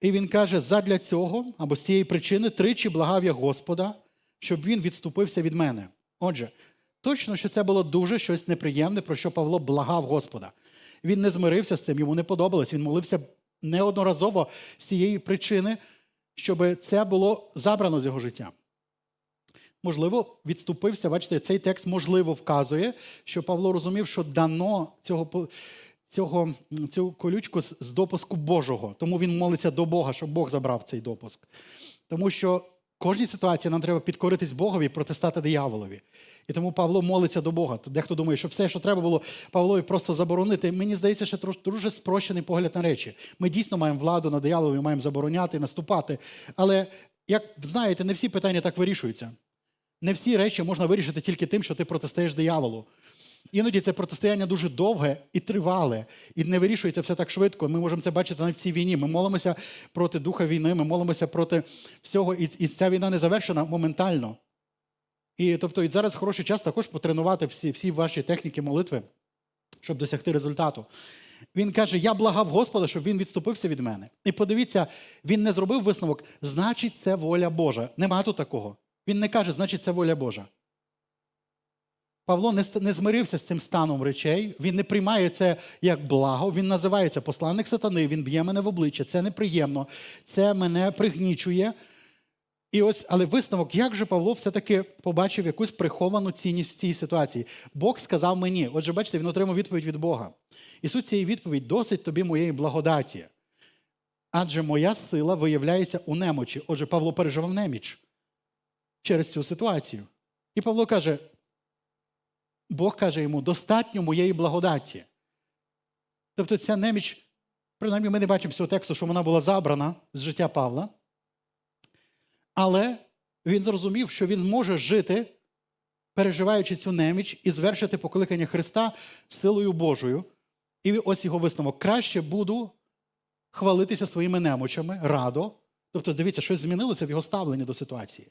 І він каже: задля цього або з цієї причини тричі благав я Господа, щоб він відступився від мене. Отже, точно, що це було дуже щось неприємне, про що Павло благав Господа. Він не змирився з цим, йому не подобалось. Він молився неодноразово з цієї причини, щоб це було забрано з його життя. Можливо, відступився. Бачите, цей текст можливо вказує, що Павло розумів, що дано цього, цього, цю колючку з, допуску Божого. Тому він молиться до Бога, щоб Бог забрав цей допуск. Тому що в кожній ситуації нам треба підкоритись Богові і протистати дияволові. І тому Павло молиться до Бога. Дехто думає, що все, що треба було Павлові просто заборонити. Мені здається, що дуже спрощений погляд на речі. Ми дійсно маємо владу над дияволом, маємо забороняти, наступати. Але, як знаєте, не всі питання так вирішуються. Не всі речі можна вирішити тільки тим, що ти протистоїш дияволу. Іноді це протистояння дуже довге і тривале, і не вирішується все так швидко. Ми можемо це бачити в цій війні. Ми молимося проти духа війни, ми молимося проти всього, і, і ця війна не завершена моментально. І тобто, і зараз хороший час також потренувати всі, всі ваші техніки молитви, щоб досягти результату. Він каже: Я благав Господа, щоб він відступився від мене. І подивіться, він не зробив висновок, значить, це воля Божа. Нема тут такого. Він не каже, значить, це воля Божа. Павло не, не змирився з цим станом речей, він не приймає це як благо, він називається посланник сатани, він б'є мене в обличчя, це неприємно, це мене пригнічує. І ось, але висновок, як же Павло все-таки побачив якусь приховану цінність в цій ситуації? Бог сказав мені, отже, бачите, він отримав відповідь від Бога. І суть цієї відповідь досить тобі моєї благодаті. Адже моя сила виявляється у немочі. Отже, Павло переживав неміч через цю ситуацію. І Павло каже: Бог каже йому, достатньо моєї благодаті. Тобто ця неміч, принаймні, ми не бачимо цього тексту, що вона була забрана з життя Павла. Але він зрозумів, що він може жити, переживаючи цю неміч, і звершити покликання Христа силою Божою. І ось його висновок: краще буду хвалитися своїми немочами радо. Тобто, дивіться, щось змінилося в його ставленні до ситуації.